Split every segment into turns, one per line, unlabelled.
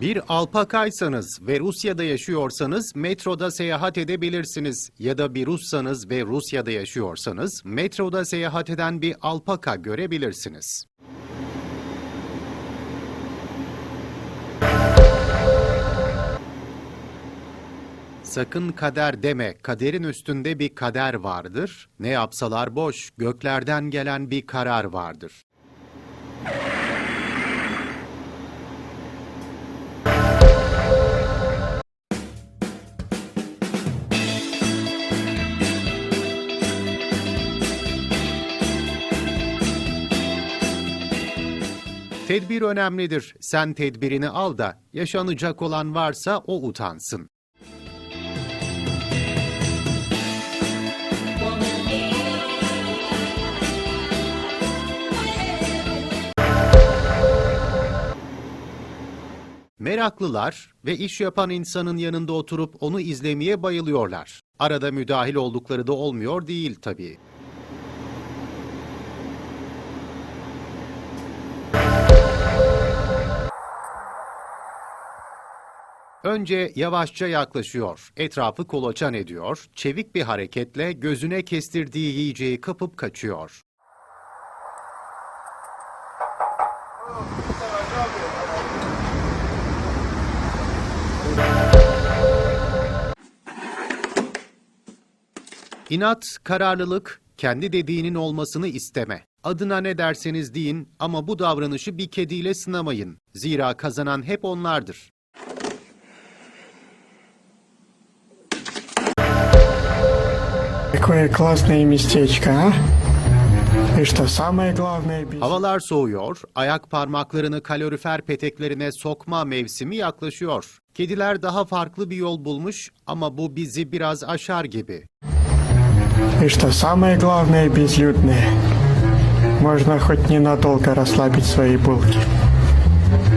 Bir alpakaysanız ve Rusya'da yaşıyorsanız metroda seyahat edebilirsiniz. Ya da bir Russanız ve Rusya'da yaşıyorsanız metroda seyahat eden bir alpaka görebilirsiniz. Sakın kader deme, kaderin üstünde bir kader vardır. Ne yapsalar boş, göklerden gelen bir karar vardır. Tedbir önemlidir. Sen tedbirini al da yaşanacak olan varsa o utansın. Meraklılar ve iş yapan insanın yanında oturup onu izlemeye bayılıyorlar. Arada müdahil oldukları da olmuyor değil tabii. Önce yavaşça yaklaşıyor, etrafı kolaçan ediyor, çevik bir hareketle gözüne kestirdiği yiyeceği kapıp kaçıyor. İnat, kararlılık, kendi dediğinin olmasını isteme. Adına ne derseniz deyin ama bu davranışı bir kediyle sınamayın. Zira kazanan hep onlardır.
Какое классное местечко, а? И что самое главное, без...
Havalar soğuyor, ayak parmaklarını kalorifer peteklerine sokma mevsimi yaklaşıyor. Kediler daha farklı bir yol bulmuş ama bu bizi biraz aşar gibi.
И что самое главное, безлюдное. Можно хоть ненадолго расслабить свои булки.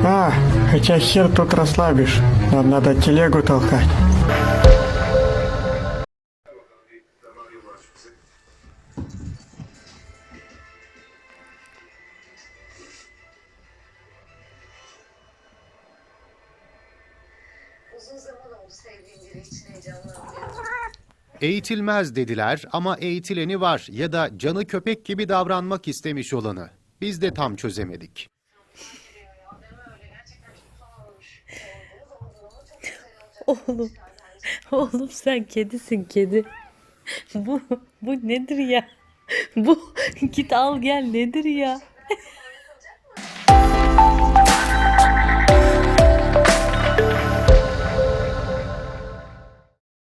А, хотя хер тут расслабишь. Нам надо телегу толкать.
Uzun zaman oldu sevdiğim biri için heyecanlanmıyorum.
Eğitilmez dediler ama eğitileni var ya da canı köpek gibi davranmak istemiş olanı. Biz de tam çözemedik.
Oğlum, oğlum sen kedisin kedi. Bu, bu nedir ya? Bu git al gel nedir ya?